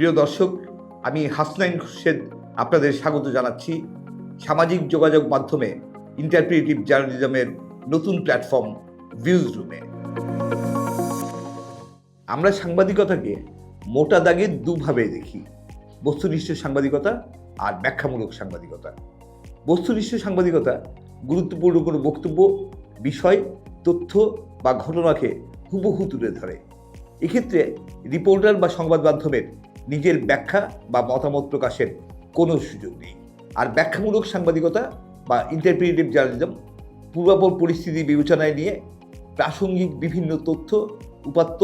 প্রিয় দর্শক, আমি হাসনাইন খুরশেদ আপনাদের স্বাগত জানাচ্ছি সামাজিক যোগাযোগ মাধ্যমে ইন্টারপ্রিটিভ জার্নালিজমের নতুন প্ল্যাটফর্ম ভিউজ রুমে আমরা সাংবাদিকতাকে মোটা দাগে দুভাবে দেখি, বস্তুনিষ্ঠ সাংবাদিকতা আর ব্যাখ্যামূলক সাংবাদিকতা। বস্তুনিষ্ঠ সাংবাদিকতা গুরুত্বপূর্ণ কোনো বক্তব্য, বিষয়, তথ্য বা ঘটনাকে হুবহু তুলে ধরে। এক্ষেত্রে রিপোর্টার বা সংবাদ মাধ্যমের নিজের ব্যাখ্যা বা মতামত প্রকাশের কোনো সুযোগ নেই। আর ব্যাখ্যামূলক সাংবাদিকতা বা ইন্টারপ্রিটেটিভ জার্নালিজম পূর্বাপর পরিস্থিতি বিবেচনায় নিয়ে প্রাসঙ্গিক বিভিন্ন তথ্য, উপাত্ত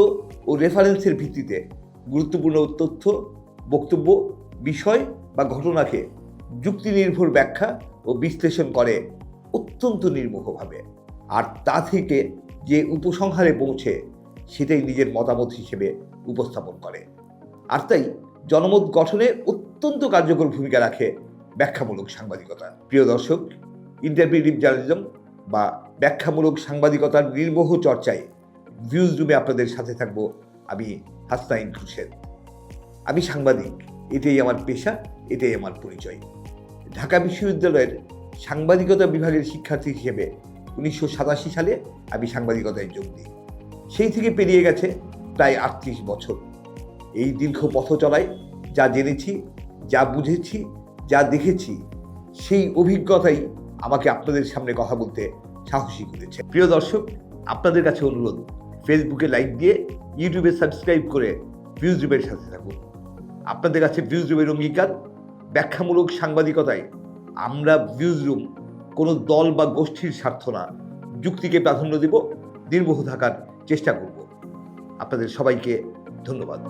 ও রেফারেন্সের ভিত্তিতে গুরুত্বপূর্ণ তথ্য, বক্তব্য, বিষয় বা ঘটনাকে যুক্তিনির্ভর ব্যাখ্যা ও বিশ্লেষণ করে অত্যন্ত নির্মোহভাবে। আর তা থেকে যে উপসংহারে পৌঁছে, সেটাই নিজের মতামত হিসেবে উপস্থাপন করে। আর তাই জনমত গঠনে অত্যন্ত কার্যকর ভূমিকা রাখে ব্যাখ্যামূলক সাংবাদিকতা। প্রিয় দর্শক ইন্টারপ্রিটিভ জার্নালিজম বা ব্যাখ্যামূলক সাংবাদিকতার নির্মোহ চর্চায় ভিউজ রুমে আপনাদের সাথে থাকব আমি হাসনাইন খুরশেদ। আমি সাংবাদিক, এটাই আমার পেশা, এটাই আমার পরিচয়। ঢাকা বিশ্ববিদ্যালয়ের সাংবাদিকতা বিভাগের শিক্ষার্থী হিসেবে উনিশশো সাতাশি সালে আমি সাংবাদিকতায় যোগ দিই। সেই থেকে পেরিয়ে গেছে প্রায় আটত্রিশ বছর। এই দীর্ঘ পথ চলায় যা জেনেছি, যা বুঝেছি, যা দেখেছি, সেই অভিজ্ঞতাই আমাকে আপনাদের সামনে কথা বলতে সাহসী করেছে। প্রিয় দর্শক, আপনাদের কাছে অনুরোধ ফেসবুকে লাইক দিয়ে ইউটিউবে সাবস্ক্রাইব করে ভিউজ রুমের সাথে থাকুন। আপনাদের কাছে ভিউজ রুমের অঙ্গীকার, ব্যাখ্যামূলক সাংবাদিকতায় আমরা ভিউজ রুম কোনো দল বা গোষ্ঠীর স্বার্থ না, যুক্তিকে প্রাধান্য দেব, নির্মোহ থাকার চেষ্টা করব। আপনাদের সবাইকে ধন্যবাদ।